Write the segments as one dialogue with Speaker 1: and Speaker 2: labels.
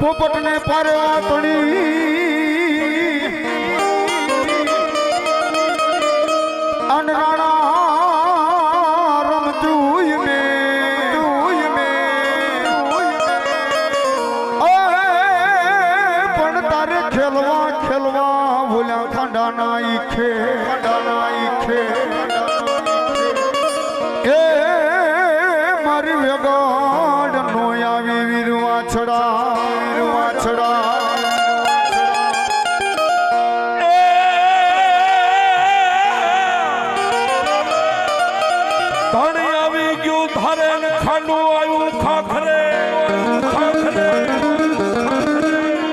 Speaker 1: પોપટને પારવા તણી ખાંડાના ઈખે એ મારી વેગાડ નો આવી વીરવા છડા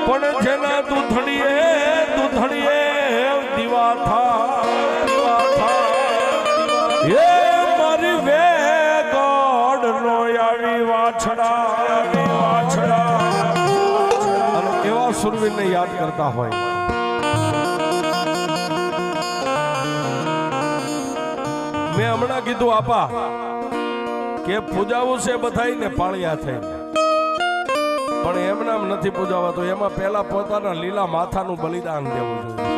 Speaker 2: પણ જેના તું દૂધણીએ એવા સુરવીરને યાદ કરતા હોય. મેં હમણાં કીધું, આપા, કે પૂજાવું છે બધાયને પાળિયા થઈને. પણ એમને એમ નથી પૂજાવા તો એમાં પહેલા પોતાના લીલા માથાનું બલિદાન દેવું જોઈએ.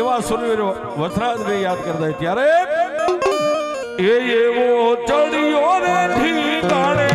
Speaker 2: એવા સુરવીર વથરાજભાઈ યાદ કરતા ત્યારે એ એવો ચડ્યો રે ઠીકાણે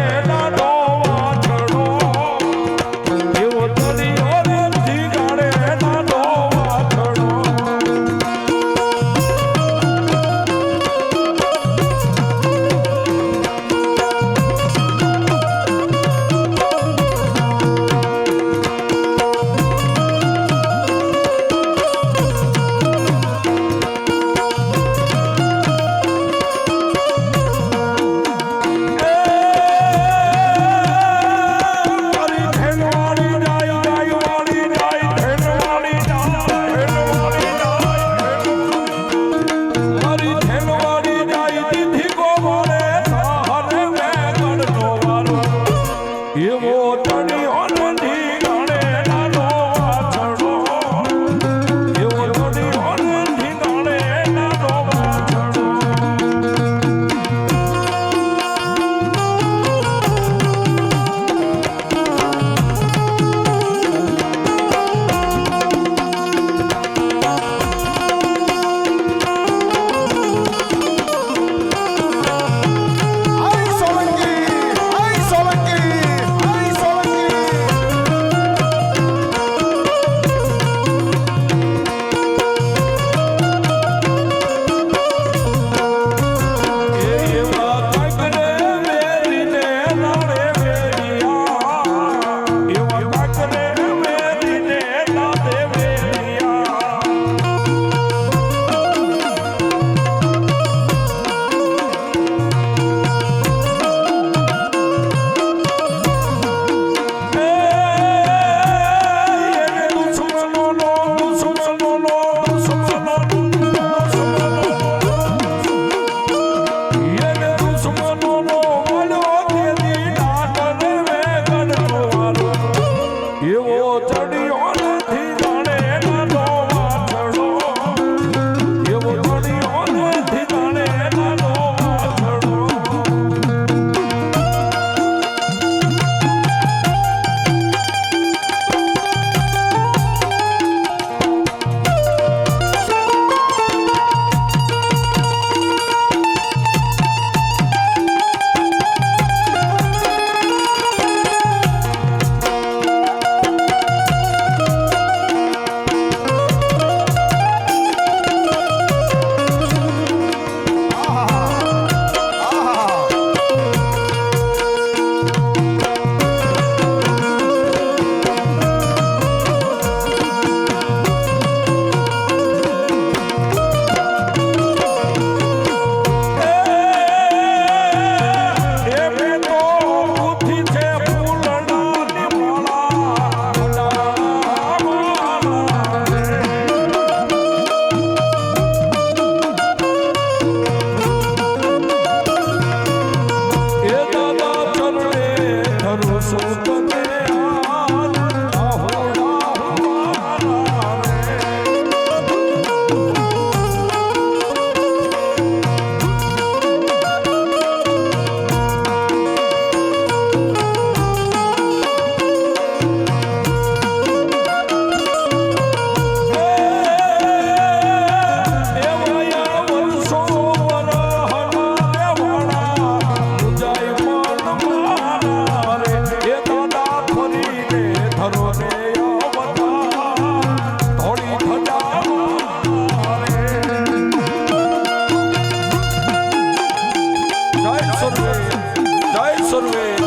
Speaker 2: Sunway.